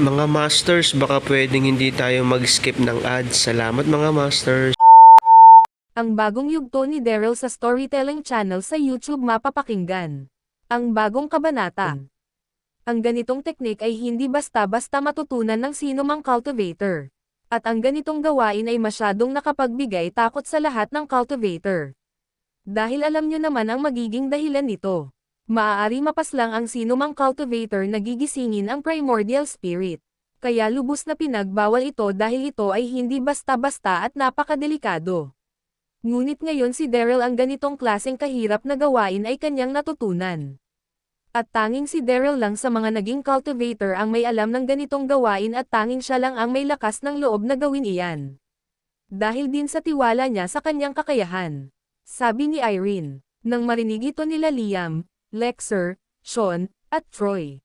Mga Masters, baka pwedeng hindi tayo mag-skip ng ads. Salamat mga Masters. Ang bagong yugto ni Daryl sa storytelling channel sa YouTube mapapakinggan. Ang bagong kabanata. Ang ganitong teknik ay hindi basta-basta matutunan ng sino mang cultivator. At ang ganitong gawain ay masyadong nakapagbigay takot sa lahat ng cultivator. Dahil alam nyo naman ang magiging dahilan nito. Maaari mapaslang ang sino mang cultivator na gigisingin ang primordial spirit. Kaya lubos na pinagbawal ito dahil ito ay hindi basta-basta at napakadelikado. Ngunit ngayon si Daryl ang ganitong klaseng kahirap na gawain ay kanyang natutunan. At tanging si Daryl lang sa mga naging cultivator ang may alam ng ganitong gawain at tanging siya lang ang may lakas ng loob na gawin iyan. Dahil din sa tiwala niya sa kanyang kakayahan. Sabi ni Irene, nang marinig ito nila Liam, Lexer, Sean, at Troy.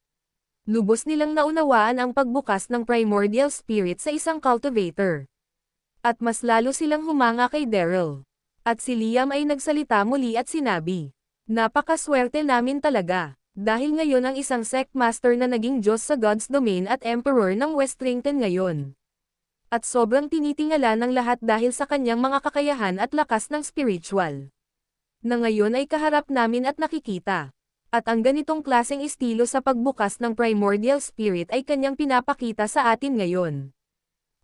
Lubos nilang naunawaan ang pagbukas ng primordial spirit sa isang cultivator. At mas lalo silang humanga kay Daryl. At si Liam ay nagsalita muli at sinabi, Napakaswerte namin talaga, dahil ngayon ang isang sect master na naging Diyos sa God's Domain at Emperor ng Westrington ngayon. At sobrang tinitingala ng lahat dahil sa kanyang mga kakayahan at lakas ng spiritual. Na ngayon ay kaharap namin at nakikita. At ang ganitong klaseng estilo sa pagbukas ng primordial spirit ay kanyang pinapakita sa atin ngayon.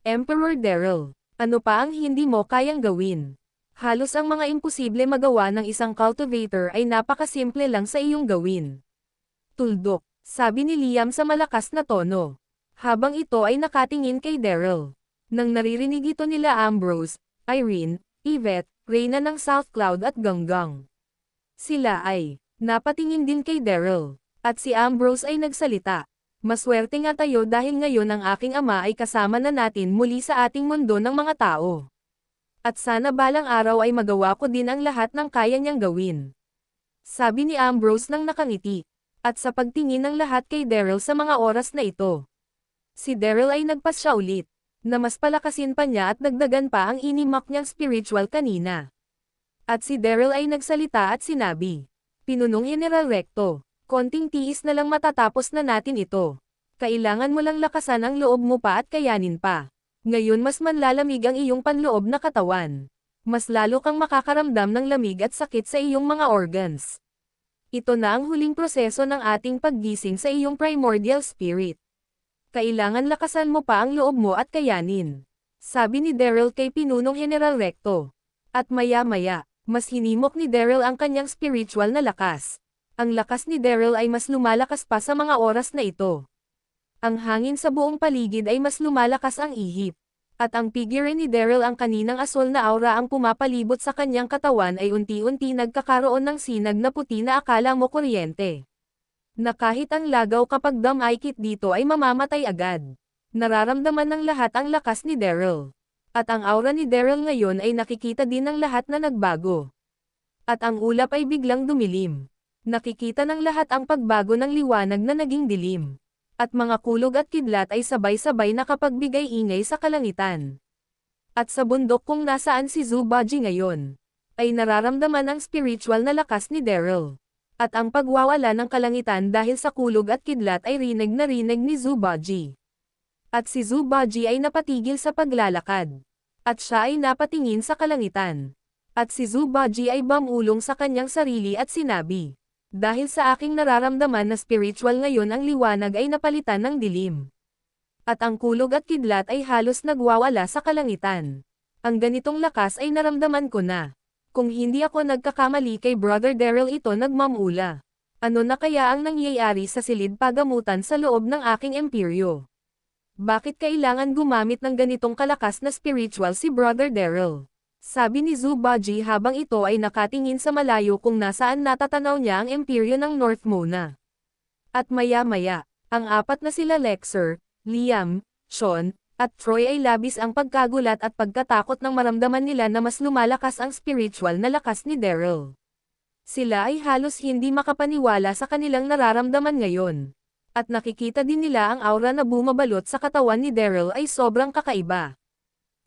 Emperor Daryl, ano pa ang hindi mo kayang gawin? Halos ang mga imposible magawa ng isang cultivator ay napakasimple lang sa iyong gawin. Tuldok, sabi ni Liam sa malakas na tono. Habang ito ay nakatingin kay Daryl. Nang naririnig ito nila Ambrose, Irene, Yvette, Reyna ng South Cloud at Ganggang. Sila ay, napatingin din kay Daryl. At si Ambrose ay nagsalita. Maswerte nga tayo dahil ngayon ang aking ama ay kasama na natin muli sa ating mundo ng mga tao. At sana balang araw ay magawa ko din ang lahat ng kaya niyang gawin. Sabi ni Ambrose nang nakangiti. At sa pagtingin ng lahat kay Daryl sa mga oras na ito. Si Daryl ay nagpasya ulit, na mas palakasin pa niya at dagdagan pa ang inimak niyang spiritual kanina. At si Daryl ay nagsalita at sinabi, Pinunong General Recto, konting tiis na lang matatapos na natin ito. Kailangan mo lang lakasan ang loob mo pa at kayanin pa. Ngayon mas manlalamig ang iyong panloob na katawan. Mas lalo kang makakaramdam ng lamig at sakit sa iyong mga organs. Ito na ang huling proseso ng ating paggising sa iyong primordial spirit. Kailangan lakasan mo pa ang loob mo at kayanin. Sabi ni Daryl kay Pinunong General Recto. At maya-maya, mas hinimok ni Daryl ang kanyang spiritual na lakas. Ang lakas ni Daryl ay mas lumalakas pa sa mga oras na ito. Ang hangin sa buong paligid ay mas lumalakas ang ihip. At ang figure ni Daryl ang kaninang asol na aura ang pumapalibot sa kanyang katawan ay unti-unti nagkakaroon ng sinag na puti na akala mo kuryente. Na kahit ang lagaw kapag damaykit dito ay mamamatay agad. Nararamdaman ng lahat ang lakas ni Daryl. At ang aura ni Daryl ngayon ay nakikita din ng lahat na nagbago. At ang ulap ay biglang dumilim. Nakikita ng lahat ang pagbago ng liwanag na naging dilim at mga kulog at kidlat ay sabay-sabay nakapagbigay ingay sa kalangitan. At sa bundok kung nasaan si Zubaji ngayon, ay nararamdaman ang spiritual na lakas ni Daryl. At ang pagwawala ng kalangitan dahil sa kulog at kidlat ay rinig na rinig ni Zubaji. At si Zubaji ay napatigil sa paglalakad. At siya ay napatingin sa kalangitan. At si Zubaji ay bamulong sa kanyang sarili at sinabi, Dahil sa aking nararamdaman na spiritual ngayon ang liwanag ay napalitan ng dilim. At ang kulog at kidlat ay halos nagwawala sa kalangitan. Ang ganitong lakas ay naramdaman ko na. Kung hindi ako nagkakamali kay Brother Daryl ito nagmamula. Ano na kaya ang nangyayari sa silid pagamutan sa loob ng aking imperyo? Bakit kailangan gumamit ng ganitong kalakas na spiritual si Brother Daryl? Sabi ni Zubaji habang ito ay nakatingin sa malayo kung nasaan natatanaw niya ang imperyo ng North Mona. At maya-maya, ang apat na sila Lexer, Liam, Sean, at Troy ay labis ang pagkagulat at pagkatakot nang maramdaman nila na mas lumalakas ang spiritual na lakas ni Daryl. Sila ay halos hindi makapaniwala sa kanilang nararamdaman ngayon. At nakikita din nila ang aura na bumabalot sa katawan ni Daryl ay sobrang kakaiba.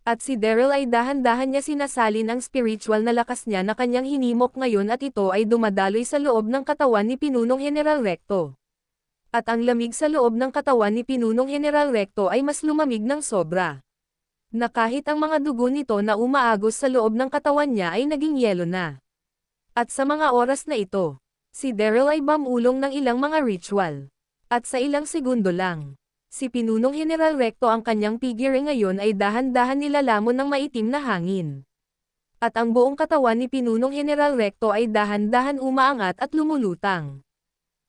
At si Daryl ay dahan-dahan niya sinasalin ang spiritual na lakas niya na kanyang hinimok ngayon at ito ay dumadaloy sa loob ng katawan ni Pinunong General Recto. At ang lamig sa loob ng katawan ni Pinunong General Recto ay mas lumamig ng sobra. Na kahit ang mga dugo nito na umaagos sa loob ng katawan niya ay naging yelo na. At sa mga oras na ito, si Daryl ay bamulong ng ilang mga ritual. At sa ilang segundo lang, si Pinunong General Recto ang kanyang figure ngayon ay dahan-dahan nilalamon ng maitim na hangin. At ang buong katawan ni Pinunong General Recto ay dahan-dahan umaangat at lumulutang.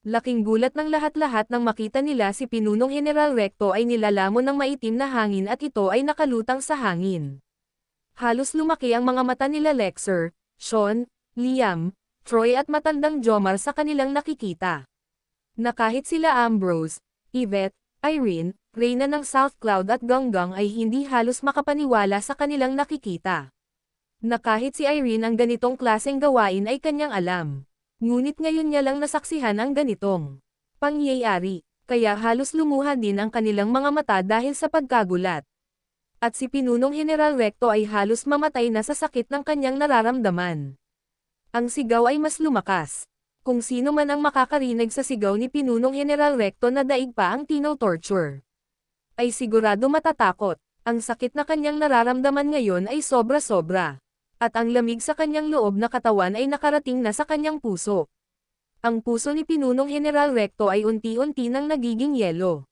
Laking gulat ng lahat-lahat nang makita nila si Pinunong General Recto ay nilalamon ng maitim na hangin at ito ay nakalutang sa hangin. Halos lumaki ang mga mata nila Lexer, Sean, Liam, Troy at matandang Jomar sa kanilang nakikita. Na kahit sila Ambrose, Yvette, Irene, Reyna ng South Cloud at Ganggang ay hindi halos makapaniwala sa kanilang nakikita. Na kahit si Irene ang ganitong klaseng gawain ay kanyang alam. Ngunit ngayon niya lang nasaksihan ang ganitong pangyayari, kaya halos lumuha din ang kanilang mga mata dahil sa pagkagulat. At si Pinunong General Recto ay halos mamatay na sa sakit ng kanyang nararamdaman. Ang sigaw ay mas lumakas. Kung sino man ang makakarinig sa sigaw ni Pinunong General Recto na daig pa ang tino torture. Ay sigurado matatakot. Ang sakit na kanyang nararamdaman ngayon ay sobra-sobra. At ang lamig sa kanyang loob na katawan ay nakarating na sa kanyang puso. Ang puso ni Pinunong General Recto ay unti-unti nang nagiging yelo.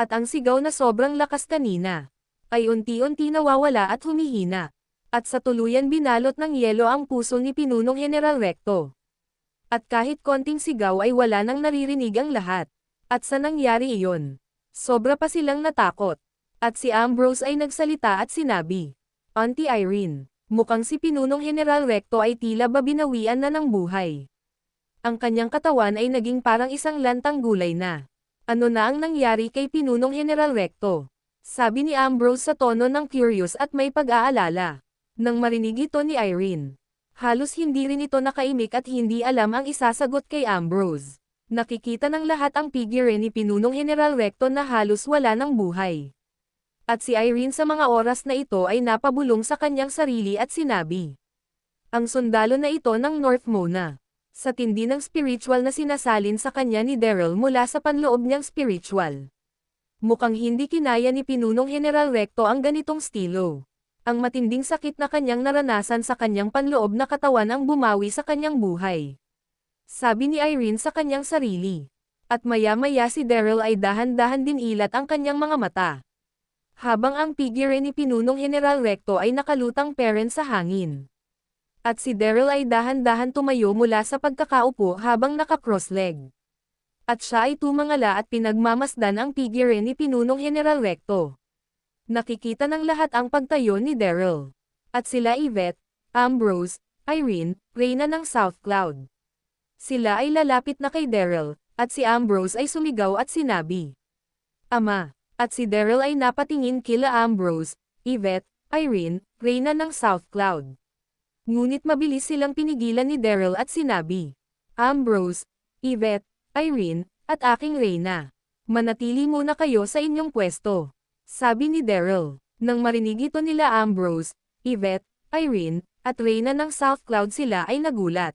At ang sigaw na sobrang lakas kanina, ay unti-unti nawawala at humihina. At sa tuluyan binalot ng yelo ang puso ni Pinunong General Recto. At kahit konting sigaw ay wala nang naririnig ang lahat. At sa nangyari iyon, sobra pa silang natakot. At si Ambrose ay nagsalita at sinabi, Auntie Irene, mukhang si Pinunong General Recto ay tila ba binawian na ng buhay. Ang kanyang katawan ay naging parang isang lantang gulay na. Ano na ang nangyari kay Pinunong General Recto? Sabi ni Ambrose sa tono ng curious at may pag-aalala. Nang marinig ito ni Irene, Halos hindi rin ito nakaimik at hindi alam ang isasagot kay Ambrose. Nakikita ng lahat ang figure ni Pinunong General Recto na halos wala ng buhay. At si Irene sa mga oras na ito ay napabulong sa kanyang sarili at sinabi. Ang sundalo na ito ng North Mona. Sa tindi ng spiritual na sinasalin sa kanya ni Daryl mula sa panloob niyang spiritual. Mukhang hindi kinaya ni Pinunong General Recto ang ganitong stilo ang matinding sakit na kanyang naranasan sa kanyang panloob na katawan ang bumawi sa kanyang buhay. Sabi ni Irene sa kanyang sarili. At maya-maya si Daryl ay dahan-dahan din ilat ang kanyang mga mata. Habang ang figure ni Pinunong General Recto ay nakalutang parent sa hangin. At si Daryl ay dahan-dahan tumayo mula sa pagkakaupo habang naka-cross-leg. At siya ay tumangala at pinagmamasdan ang figure ni Pinunong General Recto. Nakikita ng lahat ang pagtayo ni Daryl. At sila Yvette, Ambrose, Irene, Reyna ng South Cloud. Sila ay lalapit na kay Daryl, at si Ambrose ay sumigaw at sinabi. Ama, at si Daryl ay napatingin kila Ambrose, Yvette, Irene, Reyna ng South Cloud. Ngunit mabilis silang pinigilan ni Daryl at sinabi. Ambrose, Yvette, Irene, at aking Reyna. Manatili muna kayo sa inyong pwesto. Sabi ni Daryl. Nang marinig ito nila Ambrose, Yvette, Irene, at Reyna ng South Cloud sila ay nagulat.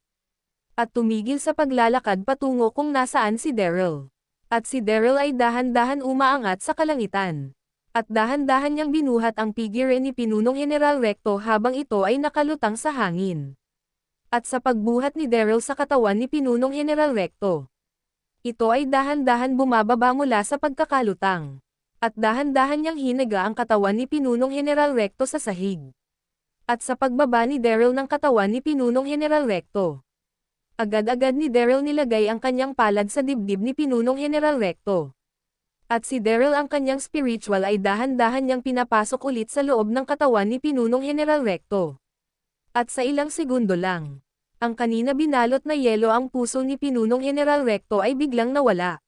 At tumigil sa paglalakad patungo kung nasaan si Daryl. At si Daryl ay dahan-dahan umaangat sa kalangitan. At dahan-dahan niyang binuhat ang figure ni Pinunong General Recto habang ito ay nakalutang sa hangin. At sa pagbuhat ni Daryl sa katawan ni Pinunong General Recto. Ito ay dahan-dahan bumababa mula sa pagkakalutang. At dahan-dahan niyang hinaga ang katawan ni Pinunong General Recto sa sahig. At sa pagbaba ni Daryl ng katawan ni Pinunong General Recto. Agad-agad ni Daryl nilagay ang kanyang palad sa dibdib ni Pinunong General Recto. At si Daryl ang kanyang spiritual ay dahan-dahan niyang pinapasok ulit sa loob ng katawan ni Pinunong General Recto. At sa ilang segundo lang, ang kanina binalot na yelo ang puso ni Pinunong General Recto ay biglang nawala.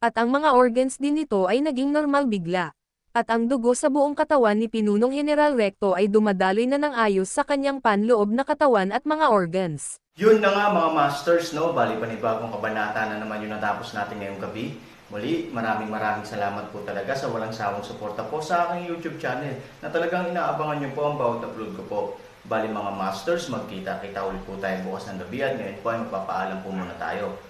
At ang mga organs din nito ay naging normal bigla. At ang dugo sa buong katawan ni Pinunong General Recto ay dumadaloy na ng ayos sa kanyang panloob na katawan at mga organs. Yun na nga mga masters, no? Bali panibagong kabanata na naman yung natapos natin ngayong gabi. Muli, maraming maraming salamat po talaga sa walang sawang suporta po sa aking YouTube channel na talagang inaabangan nyo po ang bawat upload ko po. Bali mga masters, magkita-kita ulit po tayo bukas ng gabi at ngayon po ay magpapaalam po muna tayo.